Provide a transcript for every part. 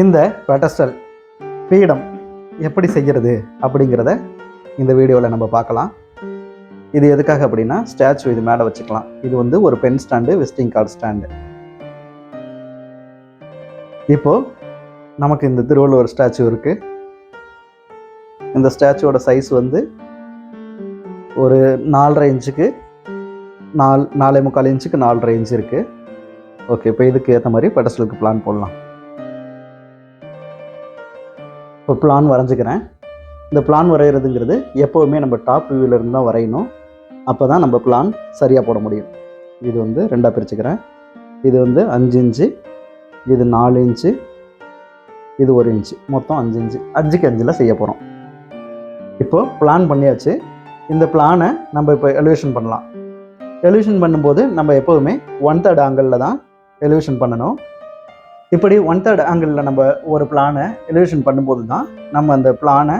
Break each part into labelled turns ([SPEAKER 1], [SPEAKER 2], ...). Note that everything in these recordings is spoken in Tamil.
[SPEAKER 1] இந்த பெட்டஸ்டல் பீடம் எப்படி செய்கிறது அப்படிங்கிறத இந்த வீடியோவில் நம்ம பார்க்கலாம். இது எதுக்காக அப்படின்னா ஸ்டாச்சு இது மேலே வச்சுக்கலாம். இது வந்து ஒரு pen stand visiting card stand இப்போது நமக்கு இந்த திருவள்ளுவர் ஸ்டாச்சு இருக்குது இந்த ஸ்டாச்சுவோட சைஸ் வந்து ஒரு நாலரை இன்ச்சுக்கு நால் நாலே முக்கால் இன்ச்சுக்கு நாலரை இன்ச் இருக்குது ஓகே இப்போ இதுக்கு ஏற்ற மாதிரி பெடஸ்டலுக்கு பிளான் போடலாம். இப்போ பிளான் வரைஞ்சிக்கிறேன். இந்த பிளான் வரைகிறதுங்கிறது எப்போவுமே நம்ம டாப் வியூவிலருந்து தான் வரையணும். அப்போ தான் நம்ம பிளான் சரியாக போட முடியும். இது வந்து ரெண்டாக பிரிச்சுக்கிறேன். இது வந்து அஞ்சு இன்ச்சு இது நாலு இன்ச்சு இது ஒரு இன்ச்சு. மொத்தம் அஞ்சு இன்ச்சு. அஞ்சுக்கு அஞ்சில் செய்ய போகிறோம் இப்போது பிளான் பண்ணியாச்சு. இந்த பிளானை நம்ம இப்போ எலிவேஷன் பண்ணலாம். எலிவேஷன் பண்ணும்போது நம்ம எப்போதுமே ஒன் தேர்ட் ஆங்கிளில் தான் எலிவேஷன் பண்ணணும். இப்படி ஒன் தேர்ட் ஆங்கிளில் நம்ம ஒரு பிளானை எலிவேஷன் பண்ணும்போது தான் நம்ம அந்த பிளானை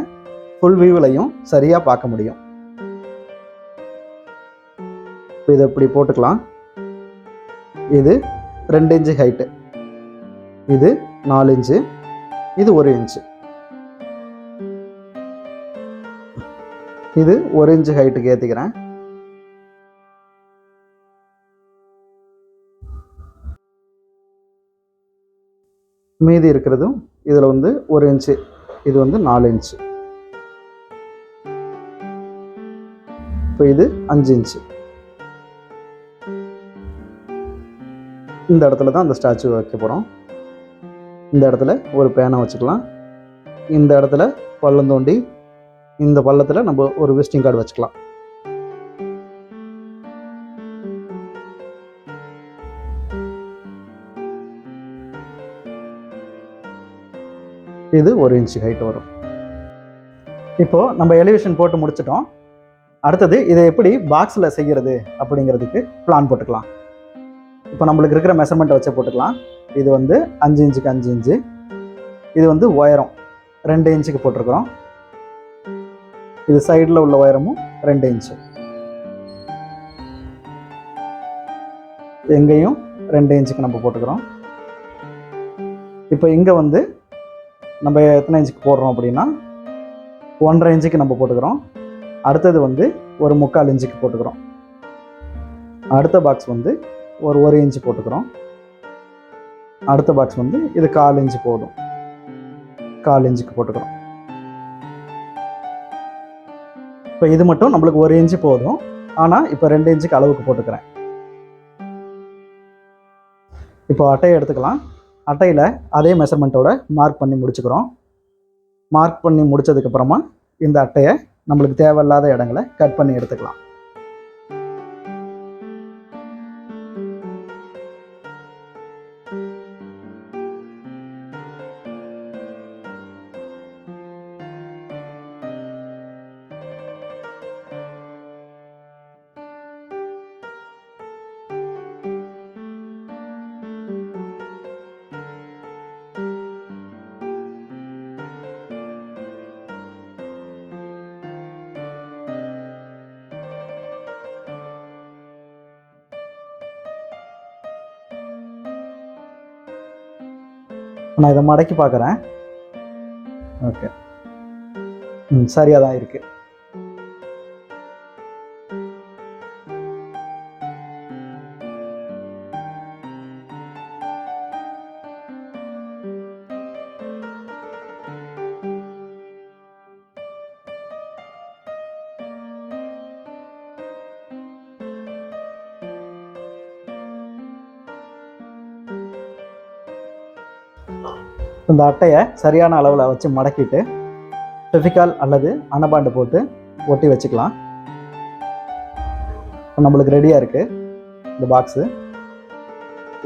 [SPEAKER 1] ஃபுல் வியூவிலையும் சரியாக பார்க்க முடியும். இப்போ இதை இப்படி போட்டுக்கலாம். இது ரெண்டு இன்ச்சு ஹைட்டு இது நாலு இன்ச்சு இது ஒரு இன்ச்சு இது ஒரு இன்ச்சு ஹைட்டுக்கு ஏற்றிக்கிறேன் மீதி இருக்கிறதும் இதில் வந்து ஒரு இன்ச்சு இது வந்து நாலு இன்ச்சு. இப்போ இது அஞ்சு இன்ச்சு. இந்த இடத்துல தான் அந்த ஸ்டாச்சு வைக்க போகிறோம். இந்த இடத்துல ஒரு பேனை வச்சுக்கலாம். இந்த இடத்துல பள்ளம் தோண்டி இந்த பள்ளத்தில் நம்ம ஒரு விசிட்டிங் கார்டு வச்சுக்கலாம். இது ஒரு இன்ச்சு ஹைட் வரும். இப்போது நம்ம எலிவேஷன் போட்டு முடிச்சிட்டோம். அடுத்தது இதை எப்படி பாக்ஸில் செய்கிறது அப்படிங்கிறதுக்கு பிளான் போட்டுக்கலாம். இப்போ நம்மளுக்கு இருக்கிற மெஷர்மெண்ட்டை வச்சு போட்டுக்கலாம். இது வந்து அஞ்சு இன்ச்சுக்கு அஞ்சு இன்ச்சு. இது வந்து உயரம் ரெண்டு இன்ச்சுக்கு போட்டிருக்கிறோம். இது சைடில் உள்ள உயரமும் ரெண்டு இன்ச்சு. எங்கேயும் ரெண்டு இன்ச்சுக்கு நம்ம போட்டுக்கிறோம். இப்போ இங்கே வந்து நம்ம எத்தனை இன்ச்சுக்கு போடுறோம் அப்படின்னா ஒன்றரை இன்ச்சுக்கு நம்ம போட்டுக்கிறோம். அடுத்தது வந்து ஒரு முக்கால் இன்ச்சுக்கு போட்டுக்கிறோம். அடுத்த பாக்ஸ் வந்து ஒரு ஒரு இன்ச்சு போட்டுக்கிறோம். அடுத்த பாக்ஸ் வந்து இது கால் இன்ச்சு போதும். கால் இன்ச்சுக்கு போட்டுக்கிறோம். இப்போ இது மட்டும் நம்மளுக்கு ஒரு இன்ச்சு போதும். ஆனால் இப்போ ரெண்டு இன்ச்சுக்கு அளவுக்கு போட்டுக்கிறேன். இப்போ அட்டையை எடுத்துக்கலாம். அட்டையில் அதே மெஷர்மெண்ட்டோட மார்க் பண்ணி முடிச்சுக்கிறோம். மார்க் பண்ணி முடிச்சதுக்கப்புறமா இந்த அட்டையை நம்மளுக்கு தேவையில்லாத இடங்களை கட் பண்ணி எடுத்துக்கலாம். நான் இதை மடக்கி பார்க்குறேன். ஓகே. ம் சரியாக தான் இருக்குது இந்த அட்டையை சரியான அளவில் வச்சு மடக்கிட்டு ஃபெவிகால் அல்லது அன்னபாண்டு போட்டு ஒட்டி வச்சுக்கலாம். நம்மளுக்கு ரெடியாக இருக்குது இந்த பாக்ஸு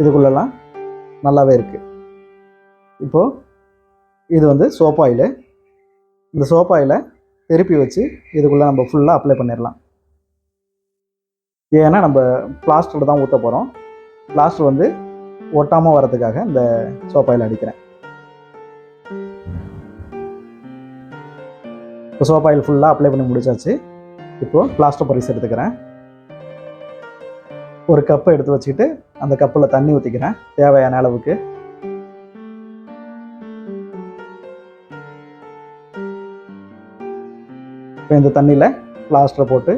[SPEAKER 1] இதுக்குள்ளெல்லாம் நல்லாவே இருக்குது இப்போது இது வந்து சோப் ஆயிலு இந்த சோப் ஆயிலை திருப்பி வச்சு இதுக்குள்ளே நம்ம ஃபுல்லாக அப்ளை பண்ணிடலாம் ஏன்னா நம்ம பிளாஸ்டரில் தான் ஊற்ற போகிறோம் பிளாஸ்டர் வந்து ஒட்டாமல் வரதுக்காக இந்த சோப் ஆயில் அடிக்கிறேன். இப்போ சோப் ஆயில் ஃபுல்லாக அப்ளை பண்ணி முடிச்சாச்சு. இப்போது பிளாஸ்டர் பொரிஸ் எடுத்துக்கிறேன். ஒரு கப்பை எடுத்து வச்சுக்கிட்டு அந்த கப்பில் தண்ணி ஊற்றிக்கிறேன் தேவையான அளவுக்கு. இப்போ இந்த தண்ணியில் பிளாஸ்டரை போட்டு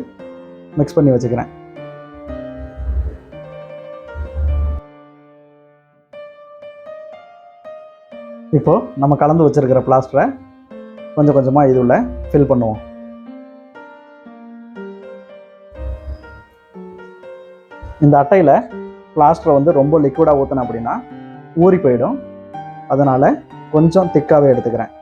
[SPEAKER 1] மிக்ஸ் பண்ணி வச்சுக்கிறேன். இப்போது நம்ம கலந்து வச்சுருக்கிற பிளாஸ்டரை கொஞ்சம் கொஞ்சமாக இது உள்ள ஃபில் பண்ணுவோம். இந்த அட்டையில் பிளாஸ்டரை வந்து ரொம்ப லிக்விடாக ஊற்றினேன் அப்படின்னா ஊறி போயிடும். அதனால் கொஞ்சம் திக்காகவே எடுத்துக்கிறேன்.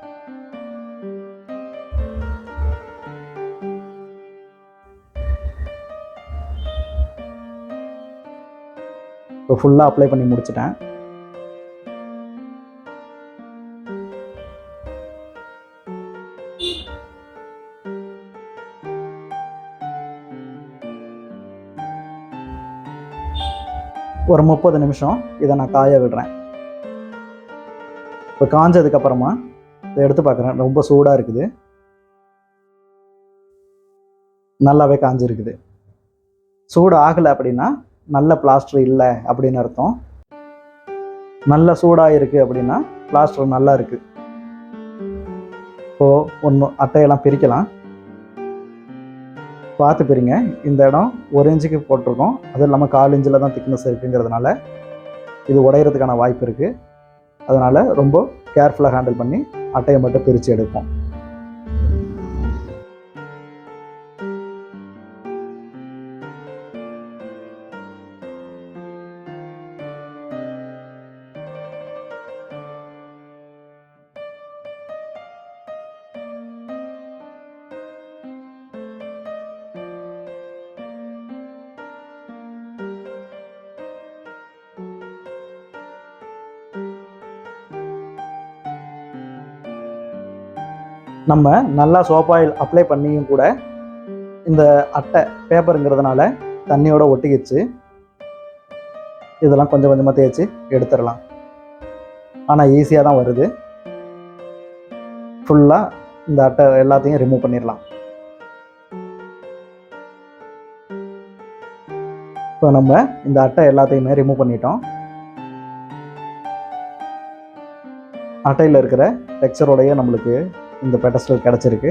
[SPEAKER 1] இப்போ ஃபுல்லாக அப்ளை பண்ணி முடிச்சிட்டேன். ஒரு முப்பது நிமிஷம் இதை நான் காய விடுறேன். இப்போ காஞ்சதுக்கப்புறமா இதை எடுத்து பார்க்குறேன். ரொம்ப சூடாக இருக்குது. நல்லாவே காஞ்சிருக்குது. சூடு ஆகலை அப்படின்னா நல்ல பிளாஸ்டர் இல்லை அப்படின்னு அர்த்தம். நல்ல சூடாக இருக்குது அப்படின்னா பிளாஸ்டர் நல்லா இருக்குது இப்போது ஒன்று அட்டையெல்லாம் பிரிக்கலாம். பார்த்து பிரிங்க. இந்த இடம் ஒரு இன்ச்சுக்கு போட்டிருக்கோம். அது இல்லாமல் கால் இன்ச்சில் தான் திக்னஸ் இருக்குங்கிறதுனால இது உடையிறதுக்கான வாய்ப்பு இருக்குது அதனால் ரொம்ப கேர்ஃபுல்லாக ஹேண்டில் பண்ணி அட்டையை மட்டும் பிரித்து எடுப்போம். நம்ம நல்லா சோப் ஆயில் அப்ளை பண்ணியும் கூட இந்த அட்டை பேப்பருங்கிறதுனால தண்ணியோட ஒட்டிக்கிச்சு. இதெல்லாம் கொஞ்சம் கொஞ்சமாக தேய்ச்சி எடுத்துடலாம். ஆனால் ஈஸியாக தான் வருது. ஃபுல்லாக இந்த அட்டை எல்லாத்தையும் ரிமூவ் பண்ணிடலாம். இப்போ நம்ம இந்த அட்டை எல்லாத்தையுமே ரிமூவ் பண்ணிட்டோம். அட்டையில் இருக்கிற டெக்ஸ்சரோடைய நம்மளுக்கு இந்த பெட்டஸ்டல் கிடச்சிருக்கு.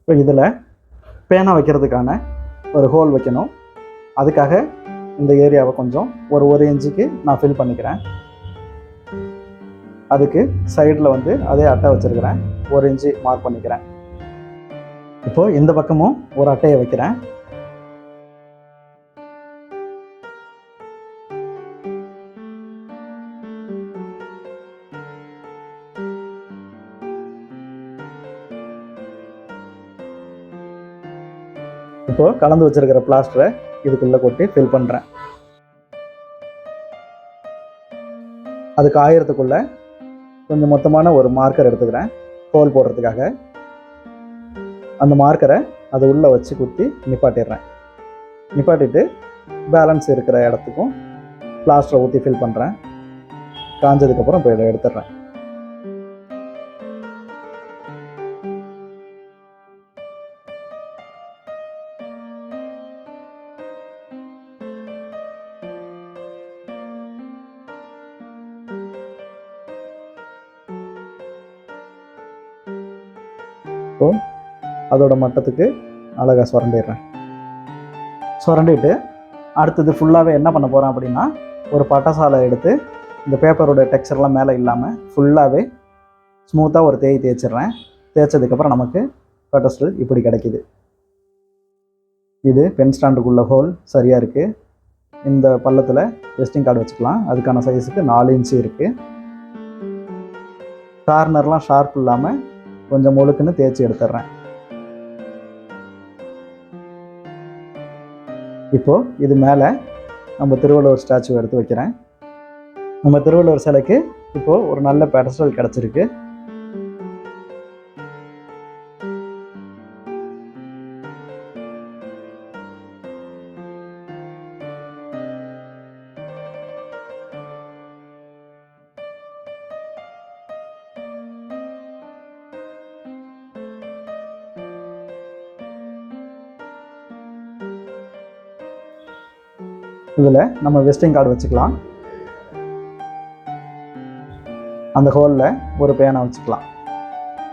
[SPEAKER 1] இப்போ இதில் பேனா வைக்கிறதுக்கான ஒரு ஹோல் வைக்கணும். அதுக்காக இந்த ஏரியாவை கொஞ்சம் ஒரு ஒரு இன்ச்சுக்கு நான் ஃபில் பண்ணிக்கிறேன். அதுக்கு சைடில் வந்து அதே அட்டை வச்சுருக்கிறேன். ஒரு இன்ச்சு மார்க் பண்ணிக்கிறேன். இப்போது இந்த பக்கமும் ஒரு அட்டையை வைக்கிறேன். இப்போ கலந்து வச்சிருக்கிற பிளாஸ்டரை இதுக்குள்ளே கொட்டி ஃபில் பண்ணுறேன் அதுக்கு காயறதுக்குள்ள கொஞ்சம் மொத்தமான ஒரு மார்க்கர் எடுத்துக்கிறேன். ஹோல் போடுறதுக்காக. அந்த மார்க்கரை அதை உள்ளே வச்சு குத்தி நிப்பாட்டிடுறேன். நிப்பாட்டிட்டு பேலன்ஸ் இருக்கிற இடத்துக்கும் பிளாஸ்டரை ஊற்றி ஃபில் பண்ணுறேன் காஞ்சதுக்கப்புறம் இப்போ இதை எடுத்துடுறேன். ஸோ அதோட மட்டத்துக்கு அழகாக சுரண்டிடுறேன். சுரண்டிட்டு அடுத்தது ஃபுல்லாகவே என்ன பண்ண போகிறேன் அப்படின்னா ஒரு பட்டசாலை எடுத்து இந்த பேப்பரோட டெக்ஸ்சர்லாம் மேலே இல்லாமல் ஃபுல்லாகவே ஸ்மூத்தாக ஒரு தேய் தேய்ச்சிடுறேன். தேய்ச்சதுக்கப்புறம் நமக்கு பட்டஸ்டல் இப்படி கிடைக்கிது. இது பென் ஸ்டாண்டுக்குள்ள ஹோல் சரியாக இருக்குது இந்த பள்ளத்தில் வெஸ்டிங் கார்டு வச்சுக்கலாம். அதுக்கான சைஸுக்கு நாலு இன்ச்சு இருக்குது கார்னர்லாம் ஷார்ப் இல்லாமல் கொஞ்சம் முழுக்குன்னு தேய்ச்சி எடுத்துடுறேன். இப்போது இது மேலே நம்ம திருவள்ளுவர் ஸ்டாச்சு எடுத்து வைக்கிறேன். நம்ம திருவள்ளுவர் சிலைக்கு இப்போது ஒரு நல்ல பெடஸ்டல் கிடச்சிருக்கு. இதில் நம்ம விசிட்டிங் கார்டு வச்சுக்கலாம். அந்த ஹோலில் ஒரு பேனை வச்சுக்கலாம்.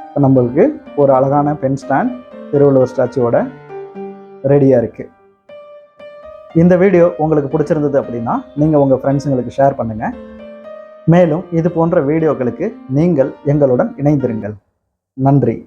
[SPEAKER 1] இப்போ நம்மளுக்கு ஒரு அழகான பென் ஸ்டாண்ட் திருவள்ளுவர் ஸ்டாச்சுவோட ரெடியாக இருக்குது இந்த வீடியோ உங்களுக்கு பிடிச்சிருந்தது அப்படின்னா நீங்கள் உங்கள் ஃப்ரெண்ட்ஸுங்களுக்கு ஷேர் பண்ணுங்கள் மேலும் இது போன்ற வீடியோக்களுக்கு நீங்கள் எங்களுடன் இணைந்திருங்கள். நன்றி.